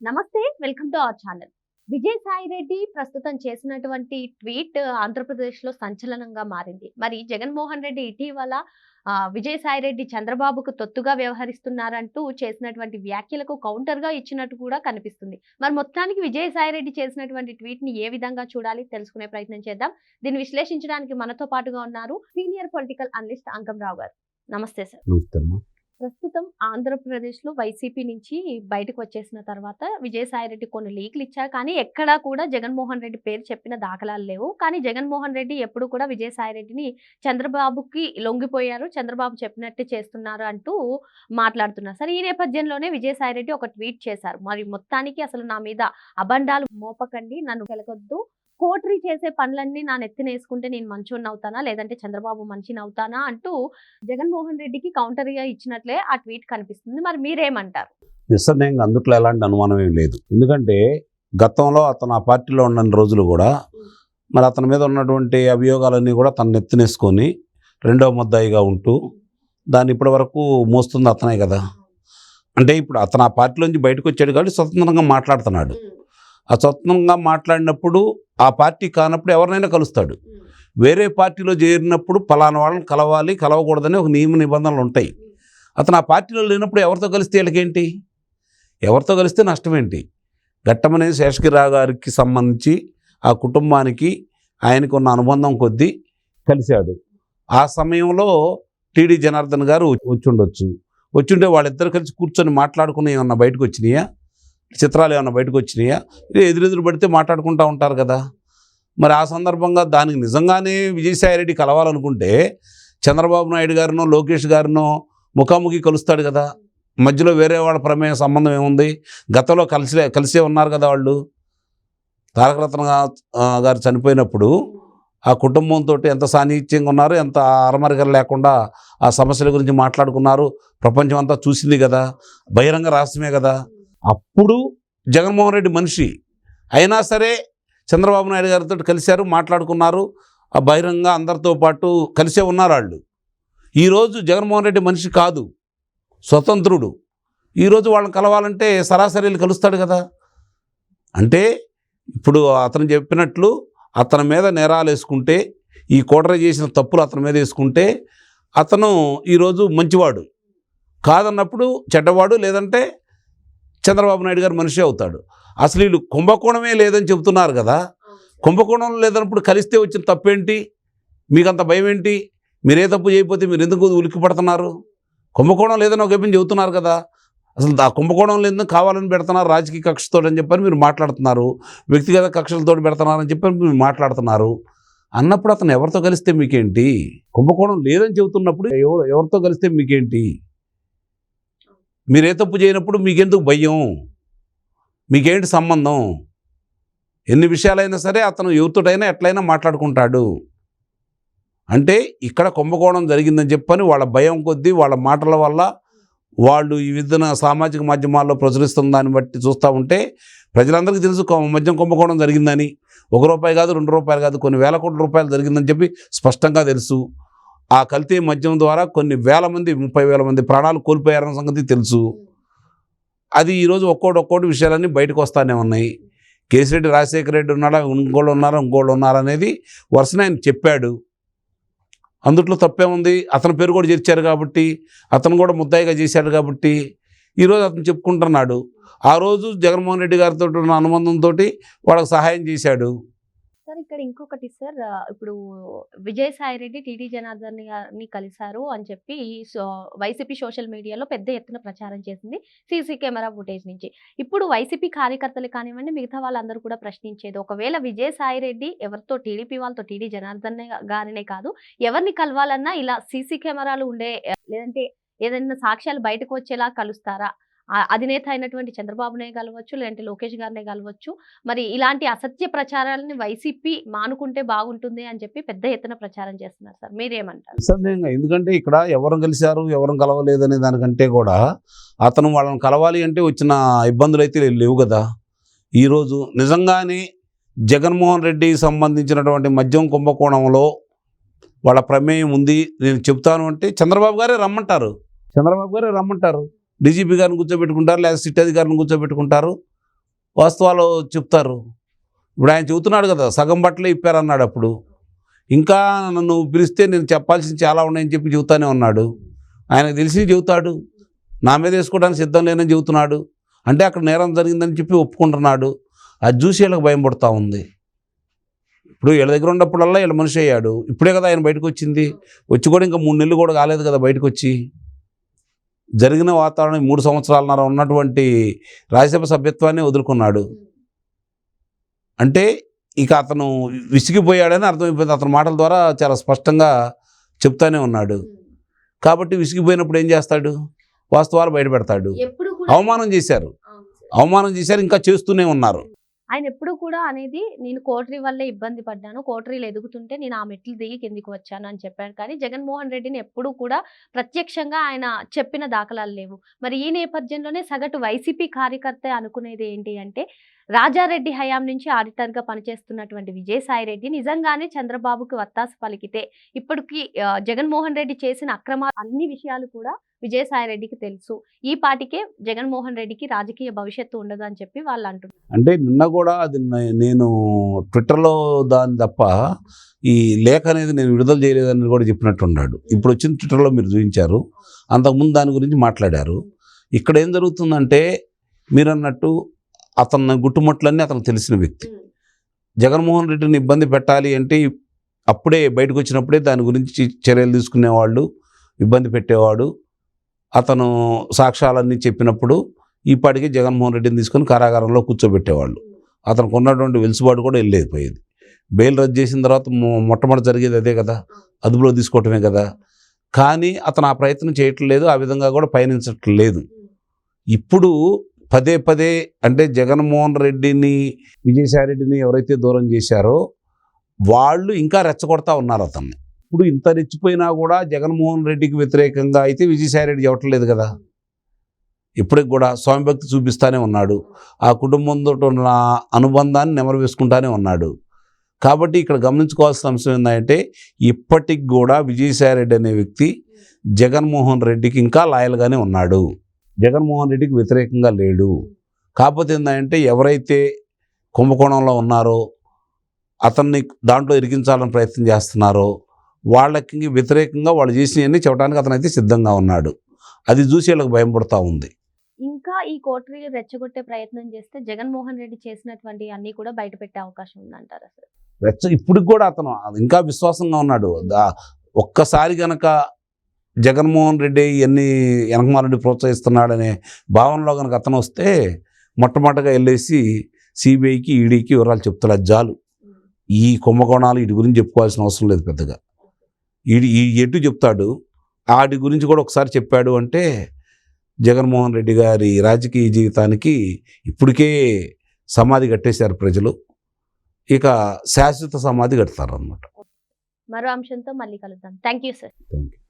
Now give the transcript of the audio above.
నమస్తే welcome to our channel. Vijayasai Reddy ప్రస్తుతం చేసినటువంటి ట్వీట్ ఆంధ్రప్రదేశ్లో సంచలనంగా మారింది. మరి జగన్మోహన్ రెడ్డి ఇటీవల ఆ, విజయసాయి రెడ్డి చంద్రబాబుకు తొత్తుగా వ్యవహరిస్తున్నారంటూ చేసినటువంటి వ్యాఖ్యలకు కౌంటర్గా ఇచ్చినట్టు కూడా కనిపిస్తుంది. మరి మొత్తానికి విజయసాయి రెడ్డి చేసినటువంటి ట్వీట్ని ఏ విధంగా చూడాలి తెలుసుకునే ప్రయత్నం చేద్దాం. దీన్ని విశ్లేషించడానికి మనతో పాటుగా ఉన్నారు సీనియర్ పొలిటికల్ అనలిస్ట్ అంకంరావు గారు. నమస్తే సార్. నమస్తే ప్రస్తుతం ఆంధ్రప్రదేశ్లో వైసీపీ నుంచి బయటకు వచ్చేసిన తర్వాత విజయసాయిరెడ్డి కొన్ని లీకులు ఇచ్చారు కానీ ఎక్కడా కూడా జగన్మోహన్ రెడ్డి పేరు చెప్పిన దాఖలాలు లేవు. కానీ జగన్మోహన్ రెడ్డి ఎప్పుడు కూడా విజయసాయిరెడ్డిని చంద్రబాబుకి లొంగిపోయారు చంద్రబాబు చెప్పినట్టే చేస్తున్నారు అంటూ మాట్లాడుతున్నారు. సరే ఈ నేపథ్యంలోనే విజయసాయిరెడ్డి ఒక ట్వీట్ చేశారు. మరి మొత్తానికి అసలు నా మీద అబండాలు మోపకండి నన్ను కెలకొద్దు. కోటరీ చేసే పనులన్నీ నా నెత్తినేసుకుంటే నేను మంచోడిని అవుతానా? లేదంటే చంద్రబాబు మంచిని అవుతానా? అంటూ జగన్మోహన్ రెడ్డికి కౌంటర్గా ఇచ్చినట్లే ఆ ట్వీట్ కనిపిస్తుంది. మరి మీరేమంటారు? నిస్సందేహంగా అందుట్లో ఎలాంటి అనుమానం ఏం లేదు. ఎందుకంటే గతంలో అతను ఆ పార్టీలో ఉన్న రోజులు కూడా మరి అతని మీద ఉన్నటువంటి అభియోగాలన్నీ కూడా తను నెత్తినేసుకొని రెండవ ముద్దాయిగా ఉంటూ దాన్ని ఇప్పటి వరకు మోస్తుంది అతనే కదా. అంటే ఇప్పుడు అతను ఆ పార్టీలోంచి బయటకు వచ్చాడు కాబట్టి స్వతంత్రంగా మాట్లాడుతున్నాడు. ఆ స్వతంత్రంగా మాట్లాడినప్పుడు ఆ పార్టీ కానప్పుడు ఎవరినైనా కలుస్తాడు. వేరే పార్టీలో చేరినప్పుడు పలానా వాళ్ళని కలవాలి కలవకూడదని ఒక నియమ నిబంధనలు ఉంటాయి. అతను ఆ పార్టీలో లేనప్పుడు ఎవరితో కలిస్తే వీళ్ళకేంటి? ఎవరితో కలిస్తే నష్టం ఏంటి ఘట్టమనేది శేషగిరిరావు గారికి సంబంధించి ఆ కుటుంబానికి ఆయనకు ఉన్న అనుబంధం కొద్దీ కలిశాడు. ఆ సమయంలో టీడీ జనార్దన్ గారు వచ్చి ఉండొచ్చు. వచ్చుంటే వాళ్ళిద్దరు కలిసి కూర్చొని మాట్లాడుకుని ఏమన్నా బయటకు వచ్చినాయా? చిత్రాలు ఏమైనా బయటకు వచ్చినాయా? ఎదురెదురు పడితే మాట్లాడుకుంటూ ఉంటారు కదా. మరి ఆ సందర్భంగా దానికి నిజంగానే విజయసాయిరెడ్డి కలవాలనుకుంటే చంద్రబాబు నాయుడు గారినో లోకేష్ గారినో ముఖాముఖి కలుస్తాడు కదా. మధ్యలో వేరే వాళ్ళ ప్రమేయ సంబంధం ఏముంది? గతంలో కలిసే కలిసే ఉన్నారు కదా వాళ్ళు. తారకరత్న గారు చనిపోయినప్పుడు ఆ కుటుంబంతో ఎంత సాన్నిహిత్యంగా ఉన్నారు ఎంత అరమరికలు లేకుండా ఆ సమస్యల గురించి మాట్లాడుకున్నారు. ప్రపంచం అంతా చూసింది కదా. బహిరంగ రహస్యమే కదా. అప్పుడు జగన్మోహన్ రెడ్డి మనిషి. అయినా సరే చంద్రబాబు నాయుడు గారితో కలిశారు మాట్లాడుకున్నారు ఆ బహిరంగ అందరితో పాటు కలిసే ఉన్నారు వాళ్ళు. ఈరోజు జగన్మోహన్ రెడ్డి మనిషి కాదు స్వతంత్రుడు. ఈరోజు వాళ్ళని కలవాలంటే సరాసరి కలుస్తాడు కదా. అంటే ఇప్పుడు అతను చెప్పినట్లు అతని మీద నేరాలు వేసుకుంటే ఈ కోటర చేసిన తప్పులు అతని మీద వేసుకుంటే అతను ఈరోజు మంచివాడు. కాదన్నప్పుడు చెడ్డవాడు లేదంటే చంద్రబాబు నాయుడు గారు మనిషి అవుతాడు. అసలు వీళ్ళు కుంభకోణమే లేదని చెబుతున్నారు కదా. కుంభకోణం లేదన్నప్పుడు కలిస్తే వచ్చిన తప్పేంటి? మీకు అంత భయం ఏంటి మీరే తప్పు చేయకపోతే మీరు ఎందుకు ఉలిక్కి పడుతున్నారు? కుంభకోణం లేదని ఒక చెబుతున్నారు కదా. అసలు ఆ కుంభకోణం లేదని కావాలని పెడుతున్నారు రాజకీయ కక్షతో అని చెప్పని మీరు మాట్లాడుతున్నారు వ్యక్తిగత కక్షలతో పెడుతున్నారని చెప్పని మీరు మాట్లాడుతున్నారు. అన్నప్పుడు అతను ఎవరితో కలిస్తే మీకేంటి? కుంభకోణం లేదని చెబుతున్నప్పుడు ఎవరు ఎవరితో కలిస్తే మీకేంటి? మీరే తప్పు చేయనప్పుడు మీకెందుకు భయం? మీకేంటి సంబంధం? ఎన్ని విషయాలైనా సరే అతను యువతుడైనా ఎట్లయినా మాట్లాడుకుంటాడు. అంటే ఇక్కడ కుంభకోణం జరిగిందని చెప్పని వాళ్ళ భయం కొద్దీ వాళ్ళ మాటల వల్ల వాళ్ళు ఈ విధన సామాజిక మాధ్యమాల్లో ప్రచురిస్తున్న దాన్ని బట్టి చూస్తూ ఉంటే ప్రజలందరికీ తెలుసు మద్యం కుంభకోణం జరిగిందని. ఒక రూపాయి కాదు రెండు రూపాయలు కాదు కొన్ని వేల కోట్ల రూపాయలు జరిగిందని చెప్పి స్పష్టంగా తెలుసు. ఆ కల్తీ మద్యం ద్వారా కొన్ని వేల మంది ముప్పై వేల మంది ప్రాణాలు కోల్పోయారన్న సంగతి తెలుసు. అది ఈరోజు ఒక్కోటి ఒక్కోటి విషయాలన్నీ బయటకు వస్తానే ఉన్నాయి. కేసిరెడ్డి రాజశేఖర రెడ్డి ఉన్నాడా ఇంకోళ్ళు ఉన్నారా ఇంకోళ్ళు ఉన్నారా అనేది వరుసన ఆయన చెప్పాడు. అందుట్లో తప్పేముంది అతని పేరు కూడా చేర్చారు కాబట్టి అతను కూడా ముద్దాయిగా చేశాడు కాబట్టి ఈరోజు అతను చెప్పుకుంటున్నాడు. ఆ రోజు జగన్మోహన్ రెడ్డి గారితో ఉన్న అనుబంధంతో వాళ్ళకి సహాయం చేశాడు. సార్ ఇక్కడ ఇంకొకటి సార్ ఇప్పుడు ఇప్పుడు విజయసాయి రెడ్డి టీడీ జనార్దన్ గారిని కలిశారు అని చెప్పి సో వైసీపీ సోషల్ మీడియాలో పెద్ద ఎత్తున ప్రచారం చేసింది సీసీ కెమెరా ఫుటేజ్ నుంచి. ఇప్పుడు వైసీపీ కార్యకర్తలు కానివ్వండి మిగతా వాళ్ళందరూ కూడా ప్రశ్నించేది ఒకవేళ విజయసాయి రెడ్డి ఎవరితో టీడీపీ వాళ్ళతో టీడీ జనార్దన్ గారినే కాదు ఎవరిని కలవాలన్నా ఇలా సీసీ కెమెరాలు ఉండే లేదంటే ఏదైనా సాక్ష్యాలు బయటకు వచ్చేలా కలుస్తారా? అధినేత అయినటువంటి చంద్రబాబునే కలవచ్చు లేదంటే లోకేష్ గారినే కలవచ్చు మరి ఇలాంటి అసత్య ప్రచారాలని వైసీపీ మానుకుంటే బాగుంటుంది అని చెప్పి పెద్ద ఎత్తున ప్రచారం చేస్తున్నారు సార్. మీరేమంటారు? నిస్సందేహంగా. ఎందుకంటే ఇక్కడ ఎవరు కలిశారు ఎవరు కలవలేదు అనే దానికంటే కూడా అతను వాళ్ళని కలవాలి అంటే వచ్చిన ఇబ్బందులు అయితే లేవు కదా. ఈరోజు నిజంగానే జగన్మోహన్ రెడ్డికి సంబంధించినటువంటి మద్యం కుంభకోణంలో వాళ్ళ ప్రమేయం ఉంది. నేను చెప్తాను అంటే చంద్రబాబు గారే రమ్మంటారు. చంద్రబాబు గారే రమ్మంటారు. డీజీపీ గారిని కూర్చోబెట్టుకుంటారు లేదా సిట్ అధికారిని కూర్చోబెట్టుకుంటారు? వాస్తవాలు చెప్తారు. ఇప్పుడు ఆయన చెబుతున్నాడు కదా సగం బట్టలే ఇప్పారన్నాడు అప్పుడు. ఇంకా నన్ను పిలిస్తే నేను చెప్పాల్సింది చాలా ఉన్నాయని చెప్పి చెబుతానే ఉన్నాడు. ఆయనకు తెలిసి చెబుతాడు. నా మీద వేసుకోవడానికి సిద్ధం లేనని చెబుతున్నాడు. అంటే అక్కడ నేరం జరిగిందని చెప్పి ఒప్పుకుంటున్నాడు. అది చూసి వీళ్ళకి భయం పడుతూ ఉంది. ఇప్పుడు వీళ్ళ దగ్గర ఉన్నప్పుడల్లా వీళ్ళ మనిషి అయ్యాడు. ఇప్పుడే కదా ఆయన బయటకు వచ్చింది. వచ్చి కూడా ఇంకా మూడు నెలలు కూడా కాలేదు కదా బయటకు వచ్చి. జరిగిన వాతావరణం మూడు సంవత్సరాలన్నర ఉన్నటువంటి రాజ్యసభ సభ్యత్వాన్ని వదులుకున్నాడు. అంటే ఇక అతను విసిగిపోయాడని అర్థమైపోయింది. అతని మాటల ద్వారా చాలా స్పష్టంగా చెప్తానే ఉన్నాడు. కాబట్టి విసిగిపోయినప్పుడు ఏం చేస్తాడు? వాస్తవాలు బయటపెడతాడు. అవమానం చేశారు. అవమానం చేశారు ఇంకా చేస్తూనే ఉన్నారు. ఆయన ఎప్పుడు కూడా అనేది నేను కోటరీ వల్లే ఇబ్బంది పడ్డాను. కోటరీలు ఎదుగుతుంటే నేను ఆ మెట్లు దిగి కిందికి వచ్చాను అని చెప్పాను కానీ జగన్మోహన్ రెడ్డిని ఎప్పుడూ కూడా ప్రత్యక్షంగా ఆయన చెప్పిన దాఖలాలు లేవు. మరి ఈ నేపథ్యంలోనే సగటు వైసీపీ కార్యకర్త అనుకునేది ఏంటి అంటే రాజారెడ్డి హయాం నుంచి ఆడిటర్గా పనిచేస్తున్నటువంటి విజయసాయిరెడ్డి నిజంగానే చంద్రబాబుకి వత్తాసు పలికితే ఇప్పటికీ జగన్మోహన్ రెడ్డి చేసిన అక్రమ అన్ని విషయాలు కూడా విజయసాయిరెడ్డికి తెలుసు. ఈ పాటికే జగన్మోహన్ రెడ్డికి రాజకీయ భవిష్యత్తు ఉండదు అని చెప్పి వాళ్ళు అంటున్నారు. అంటే నిన్న కూడా అది నేను ట్విట్టర్లో దాని తప్ప ఈ లేఖ అనేది నేను విడుదల చేయలేదని కూడా చెప్పినట్టున్నాడు. ఇప్పుడు వచ్చిన ట్విట్టర్లో మీరు చూపించారు. అంతకుముందు దాని గురించి మాట్లాడారు. ఇక్కడ ఏం జరుగుతుందంటే మీరు అన్నట్టు అతని గుట్టుముట్లన్నీ అతను తెలిసిన వ్యక్తి. జగన్మోహన్ రెడ్డిని ఇబ్బంది పెట్టాలి అంటే అప్పుడే బయటకు వచ్చినప్పుడే దాని గురించి చర్యలు తీసుకునేవాళ్ళు ఇబ్బంది పెట్టేవాడు. అతను సాక్ష్యాలన్నీ చెప్పినప్పుడు ఈ పాటికి జగన్మోహన్ రెడ్డిని తీసుకొని కారాగారంలో కూర్చోబెట్టేవాళ్ళు. అతనికి ఉన్నటువంటి వెలుసుబాటు కూడా వెళ్ళేపోయేది బెయిల్ రద్దు చేసిన తర్వాత మొట్టమొదటి జరిగేది అదే కదా. అదుపులో తీసుకోవటమే కదా. కానీ అతను ఆ ప్రయత్నం చేయట్లేదు ఆ విధంగా కూడా పయనించట్లేదు. ఇప్పుడు పదే పదే అంటే జగన్మోహన్ రెడ్డిని విజయసాయి రెడ్డిని ఎవరైతే దూరం చేశారో వాళ్ళు ఇంకా రెచ్చగొడతా ఉన్నారు అతన్ని. ఇప్పుడు ఇంత రెచ్చిపోయినా కూడా జగన్మోహన్ రెడ్డికి వ్యతిరేకంగా అయితే విజయసాయి రెడ్డి చెప్పట్లేదు కదా. ఇప్పటికి కూడా స్వామి భక్తి చూపిస్తానే ఉన్నాడు. ఆ కుటుంబంతో ఉన్న అనుబంధాన్ని నెమరు వేసుకుంటానే ఉన్నాడు. కాబట్టి ఇక్కడ గమనించుకోవాల్సిన అంశం ఏంటంటే ఇప్పటికి కూడా విజయసాయి రెడ్డి అనే వ్యక్తి జగన్మోహన్ రెడ్డికి ఇంకా లాయల్గానే ఉన్నాడు. జగన్మోహన్ రెడ్డికి వ్యతిరేకంగా లేడు. కాకపోతే ఏంటంటే ఎవరైతే కుంభకోణంలో ఉన్నారో అతన్ని దాంట్లో ఇరికించాలని ప్రయత్నం చేస్తున్నారో వాళ్ళకి వ్యతిరేకంగా వాళ్ళు చేసినవన్నీ చెప్పడానికి అతనైతే సిద్ధంగా ఉన్నాడు. అది చూసి వీళ్ళకి భయం పడుతూ ఉంది. ఇంకా ఈ కోటరీలు రెచ్చగొట్టే ప్రయత్నం చేస్తే జగన్మోహన్ రెడ్డి చేసినటువంటి అన్ని కూడా బయట పెట్టే అవకాశం ఉందంటారు అసలు వెచ్చ ఇప్పుడు కూడా అతను ఇంకా విశ్వాసంగా ఉన్నాడు. ఒక్కసారి గనక జగన్మోహన్ రెడ్డి ఇవన్నీ వెనకమారెడ్డి ప్రోత్సహిస్తున్నాడనే భావనలో కనుక అతను వస్తే మొట్టమొదటిగా వెళ్ళేసి సిబిఐకి ఈడీకి వివరాలు చెప్తాడు. చాలు. ఈ కుంభకోణాలు వీటి గురించి చెప్పుకోవాల్సిన అవసరం లేదు పెద్దగా. ఈడి ఈ ఎటు చెప్తాడు? వాటి గురించి కూడా ఒకసారి చెప్పాడు అంటే జగన్మోహన్ రెడ్డి గారి రాజకీయ జీవితానికి ఇప్పటికే సమాధి కట్టేశారు ప్రజలు. ఇక శాశ్వత సమాధి కడతారు అనమాట మరో అంశంతో మళ్ళీ కలుద్దాం. Thank you sir thank you